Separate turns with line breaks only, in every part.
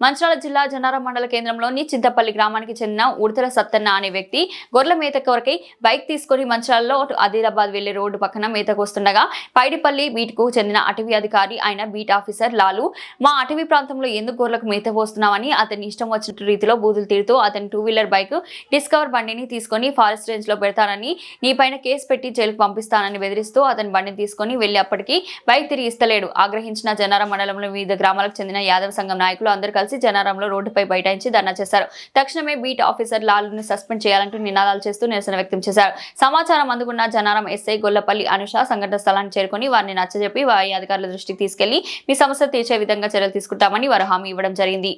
మంచిర్యాల జిల్లా జనారం మండల కేంద్రంలోని చింతపల్లి గ్రామానికి చెందిన ఉడతల సత్తన్న అనే వ్యక్తి గొర్రెల మేత కొరకై బైక్ తీసుకుని మంచిర్యాలలో ఆదిలాబాద్ వెళ్ళే రోడ్డు పక్కన మేతకు వస్తుండగా పైడిపల్లి బీట్కు చెందిన అటవీ అధికారి ఆయన బీట్ ఆఫీసర్ లాలు మా అటవీ ప్రాంతంలో ఎందుకు గొర్రెలకు మేత పోస్తున్నామని అతని ఇష్టం వచ్చిన రీతిలో బూతులు తీరుతూ అతని టూ వీలర్ బైక్ డిస్కవర్ బండిని తీసుకొని ఫారెస్ట్ రేంజ్లో పెడతానని నీ పైన కేసు పెట్టి జైలుకు పంపిస్తానని బెదిరిస్తూ అతని బండిని తీసుకొని వెళ్ళి అప్పటికి బైక్ తిరిగి ఇస్తలేడు. ఆగ్రహించిన జనారం మండలంలో వివిధ గ్రామాలకు చెందిన యాదవ సంఘం నాయకులు అందరూ కలిసి జనారంలో రోడ్డుపై బైఠాయించి ధర్నా చేశారు. తక్షణమే బీట్ ఆఫీసర్ లాలును సస్పెండ్ చేయాలంటూ నినాదాలు చేస్తూ నిరసన వ్యక్తం చేశారు. సమాచారం అందుకున్న జనారం ఎస్ఐ గొల్లపల్లి అనుష సంఘటన స్థలాన్ని చేరుకొని వారిని నచ్చజెప్పి వారి అధికారుల దృష్టికి తీసుకెళ్ళి మీ సమస్య తీర్చే విధంగా చర్యలు తీసుకుంటామని వారు హామీ ఇవ్వడం జరిగింది.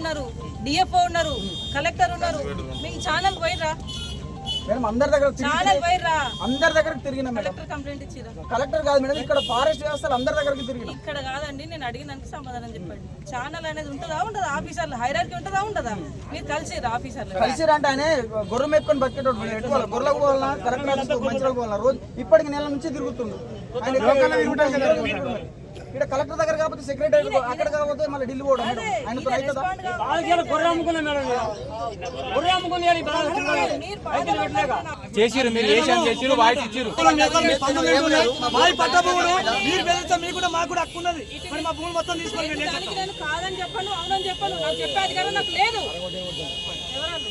ఉన్నారు డిఎఫ్ఓ ఉన్నారు కలెక్టర్ ఉన్నారు. మీకు ఛానల్ పోయిరా
మేడం అందరి దగ్గర తిరిగి- అందరి దగ్గరకు తిరిగిన మేడం.
కలెక్టర్ కంప్లైంట్ ఇచ్చిరా
కలెక్టర్ కాదు మేడం ఇక్కడ ఫారెస్ట్ వ్యవస్థలు అందరి దగ్గరికి తిరిగిన.
ఇక్కడ కాదండి నేను అడిగిన సమాధానం చెప్పండి. ఛానల్ అనేది ఉంటుందా ఉండదా? ఆఫీసర్లు హైరార్కీ ఉంటుందా ఉండదా? మీరు కలిసిరా ఆఫీసర్లు
కలిసి అంటే ఆయన గొర్రె మేపుకొని బతికేటోడు. ఎట్టుకోవాలి గొర్రెలకు పోవాలన్నా కరెక్ట్ మంచిగా పోవాలన్నా రోజు ఇప్పటికి నెల నుంచి తిరుగుతుండు. ఆయన ఇక్కడ కలెక్టర్ దగ్గర కాకపోతే సెక్రటరీ అక్కడ కాకపోతే మళ్ళీ ఢిల్లీ పోవడం అవుతుందా
చేసిరు మీరు. ఏషియన్ చేసిరు వాయిస్ ఇచ్చిరు
మాది పట్ట భూములు మీరు బెదిరిస్తే మీకు కూడా మాకు కూడా హక్కు ఉన్నది. మరి మా భూములు మొత్తం
దానికి నేను కాదని చెప్పాను అవునని చెప్పాను. నాకు చెప్పే అధికారం నాకు లేదు. ఎవరన్నా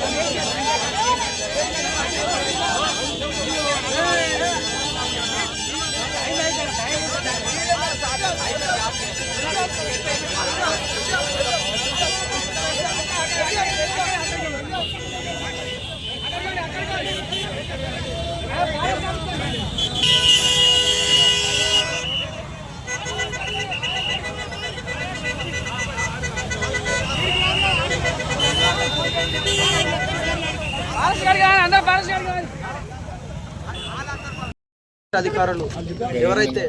Thank you.
అధికారులు ఎవరైతే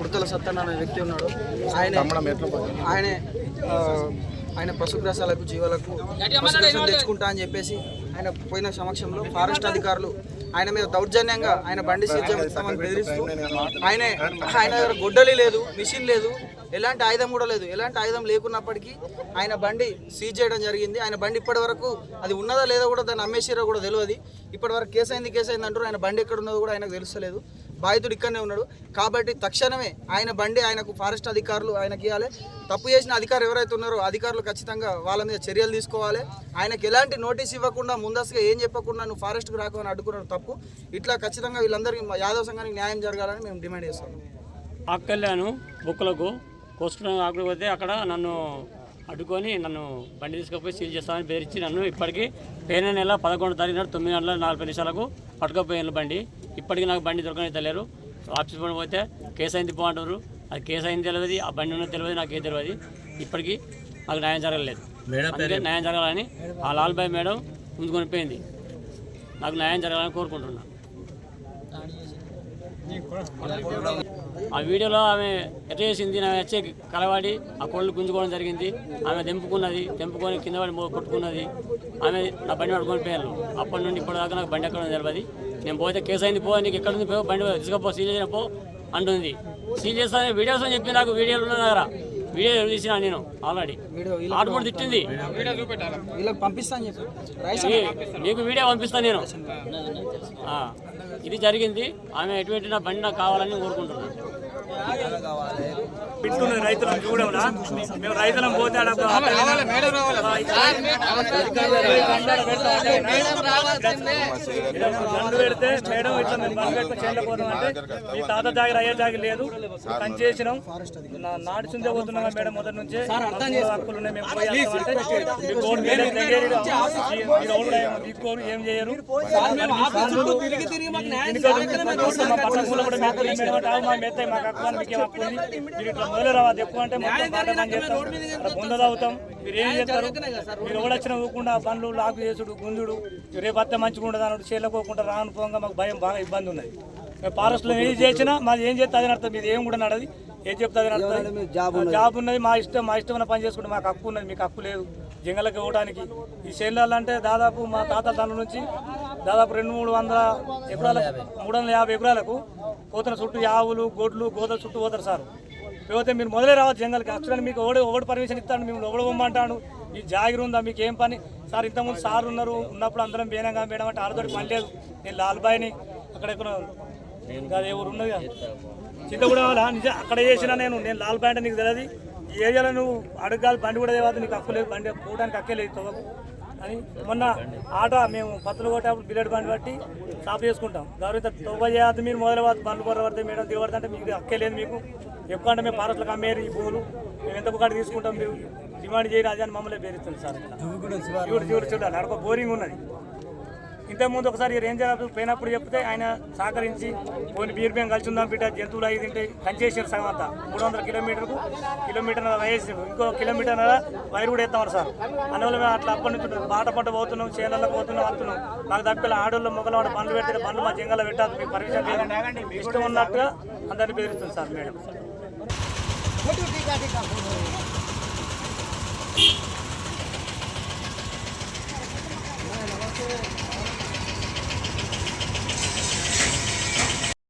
ఉడతల సత్తన్న అనే వ్యక్తి ఉన్నాడో ఆయన ఆయనే ఆయన పశుగ్రాసాలకు జీవాలకు పశుగ్రాసం తెచ్చుకుంటా అని చెప్పేసి ఆయన పోయిన సమక్షంలో ఫారెస్ట్ అధికారులు ఆయన మీద దౌర్జన్యంగా ఆయన బండి సీజ్ బెదిరిస్తూ ఆయనే ఆయన దగ్గర గొడ్డలి లేదు మిషన్ లేదు ఎలాంటి ఆయుధం కూడా లేదు. ఎలాంటి ఆయుధం లేకున్నప్పటికీ ఆయన బండి సీజ్ చేయడం జరిగింది. ఆయన బండి ఇప్పటి వరకు అది ఉన్నదా లేదా కూడా దాన్ని అమ్మేసిరో కూడా తెలియదు ఇప్పటి వరకు కేసు అయింది కేసు అయింది అంటారు. ఆయన బండి ఎక్కడ ఉన్నదో కూడా ఆయనకు తెలుస్తలేదు. బాధితుడు ఇక్కడనే ఉన్నాడు. కాబట్టి తక్షణమే ఆయన బండి ఆయనకు ఫారెస్ట్ అధికారులు ఆయనకి ఇవ్వాలి తప్పు చేసిన అధికారులు ఎవరైతే ఉన్నారో అధికారులు ఖచ్చితంగా వాళ్ళ మీద చర్యలు తీసుకోవాలి. ఆయనకి ఎలాంటి నోటీస్ ఇవ్వకుండా ముందస్తుగా ఏం చెప్పకుండా నువ్వు ఫారెస్ట్కి రాకమని అడ్డుకున్నాడు తప్పు. ఇట్లా ఖచ్చితంగా వీళ్ళందరికీ మా యాదవ్ సంఘానికి న్యాయం జరగాలని మేము డిమాండ్ చేస్తాము
ఆకెళ్ళాను బుక్కలకు కోసుకున్న ఆకపోతే అక్కడ నన్ను అడ్డుకొని నన్ను బండి తీసుకుపోయి సీల్ చేస్తామని బెదిరించి నన్ను ఇప్పటికీ పోయిన నెల పదకొండు తారీఖు నాడు తొమ్మిది గంటల నలభై నిమిషాలకు పట్టుకపోయాను బండి. ఇప్పటికీ నాకు బండి దొరకని తెలియరు ఆఫీస్ పని పోతే కేసు అయింది పో అంటారు. అది కేసు అయింది తెలియదు ఆ బండి ఉన్నది తెలియదు నాకేం తెలియదు. ఇప్పటికీ నాకు న్యాయం జరగలేదు. అందుకే న్యాయం జరగాలని ఆ లాల్బాయ్ మేడం ముందుకొని పోయింది. నాకు న్యాయం జరగాలని కోరుకుంటున్నాను ఆ వీడియోలో ఆమె ఎట్లా చేసింది? ఆమె వచ్చే కలవాడి ఆ కోళ్ళు గుంజుకోవడం జరిగింది. ఆమె తెంపుకున్నది తెంపుకొని కింద పడి కొట్టుకున్నది. ఆమె నా బండి పట్టుకొని పోయారు అప్పటి నుండి ఇప్పటిదాకా నాకు బండి ఎక్కడ తెలియదు నేను పోతే కేసు అయింది పో నీకు ఎక్కడ ఉంది పో బండి తీసుకపో సీల్ చేసిన పో అంటుంది. సీల్ చేస్తాను వీడియోస్ అని చెప్పి నాకు వీడియోలు ఉన్న దగ్గర. వీడియో తీసిన నేను ఆల్రెడీ. ఆట కూడా తిట్టింది.
వీళ్ళకి చెప్పి.
మీకు వీడియో పంపిస్తాను నేను. ఇది జరిగింది. ఆమె ఎటువంటి నా బండి నాకు కావాలని కోరుకుంటున్నాను.
పిట్టున్నది రైతులను చూడవునా? మేము రైతులం పోతే దండు పెడితే మేడం ఇట్లా మేము బండ్ పెట్టుకొని చేనులో పోతాం అంటే మీ తాత జాగిరి అయ్యే జాగి లేదు. పని చేసినాం. నాటి చుందే పోతున్నాం మేడం మొదటి నుంచే. హక్కులు ఉన్నాయి మేము ఏం చేయరు. పట్టణ కూడా మేము పోయి మేడం అంటే, "ఆవు మా మెత్త మాకు హక్కు అని మీకేం హక్కు ఉంది మీరు ఇట్లా మొదలు రావద్దు ఎక్కువ అంటే మొత్తం చేస్తాం అక్కడ గుంద తాగుతాం మీరు ఏం చేస్తారు? మీరు ఎవడొచ్చిన ఊకుండా బండ్లు లాక్ చేసుడు గుంజుడు. రేపు అత్తే మంచిగా ఉండదు అన్నట్టు చేయలేకోకుండా రాను పోగా మాకు భయం బాగా ఇబ్బంది ఉన్నది. మేము ఫారెస్ట్లో ఏం చేసినా మాది ఏం చేస్తే అది నడుతుంది మీది ఏం కూడా నడది ఏం చెప్తే అది నడుతుంది జాబ్ ఉన్నది? మా ఇష్టం మా ఇష్టమైన పని చేసుకుంటే మాకు హక్కు ఉన్నది మీకు హక్కు లేదు. జంగలకి ఇవ్వడానికి ఈ చేనులలో అంటే దాదాపు మా తాతల తండ్రి నుంచి దాదాపు రెండు మూడు వందల ఎకరాలకు మూడు వందల యాభై ఎకరాలకు పోతున్న చుట్టూ ఆవులు గొడ్లు గోదలు చుట్టూ పోతారు సార్. పోతే మీరు మొదలే రావచ్చు జంగల్కి. యాక్చువల్గా మీకు ఎవడు ఎవడు పర్మిషన్ ఇస్తాడు? మేము ఎవడు పొమ్మంటాడు? ఈ జాగిరి ఉందా? మీకు ఏం పని? సార్ ఇంతకుముందు సార్ ఉన్నారు. ఉన్నప్పుడు అందరం బేనంగా మేడం అంటే ఆడతోటి పని లేదు. నేను లాల్బాయిని అక్కడ ఎక్కడ ఎవరు ఉన్నది చింతగూడ వాళ్ళ? నిజం అక్కడ చేసిన నేను. నేను లాల్బాయ్ అంటే నీకు తెలియదు ఈ ఏరియాలో నువ్వు అడగాలి బండి కూడా తేవాలి నీకు హక్కు లేదు. బండి పోవడానికి హక్కే లేదు. తవ్వకు. అని మొన్న ఆట మేము పత్తులు కొట్టేప్పుడు బిల్లెడ్ బండి బట్టి సాఫ్ చేసుకుంటాం. గౌరవ తవ్వ చేయద్దు మీరు మొదలు బండ్లు కొర పడితే మేడం దిగబడితే అంటే మీకు హక్కే లేదు మీకు. ఎక్కువ అంటే మేము పారట్లకు అమ్మేరు ఈ భూములు. మేము ఎంత ఒకటి తీసుకుంటాం మీరు? డిమాండ్ చేయరు అది అని మమ్మల్ని బేరిస్తుంది సార్ చూడు చూడు చూడాలి అక్కడ బోరింగ్ ఉన్నది. ఇంతకుముందు ఒకసారి రేంజర్ ఆఫీస్ పోయినప్పుడు చెప్తే ఆయన సహకరించి కొన్ని బీర్ బియ్యం కలిసి ఉందాం బిడ్డ జంతువులు అవి తింటే కంచేసారు సగం అంతా. మూడు వందల కిలోమీటర్కు కిలోమీటర్ వయసు ఇంకో కిలోమీటర్ వైరు కూడా వేస్తామని సార్. అందువల్ల మేము అట్లా అప్పటి నుంచి పాట పంట పోతున్నాం చేనులకు పోతున్నాం అతున్నాం మాకు తప్పిల ఆడోళ్ళు మొగలవాడ పనులు పెడితే పనులు మా జంగల్లో పెట్టాలి మీకు పర్మిషన్ లేదు. ఇష్టం ఉన్నట్టుగా అందరినీ పేరుస్తుంది సార్ మేడం. Thank you.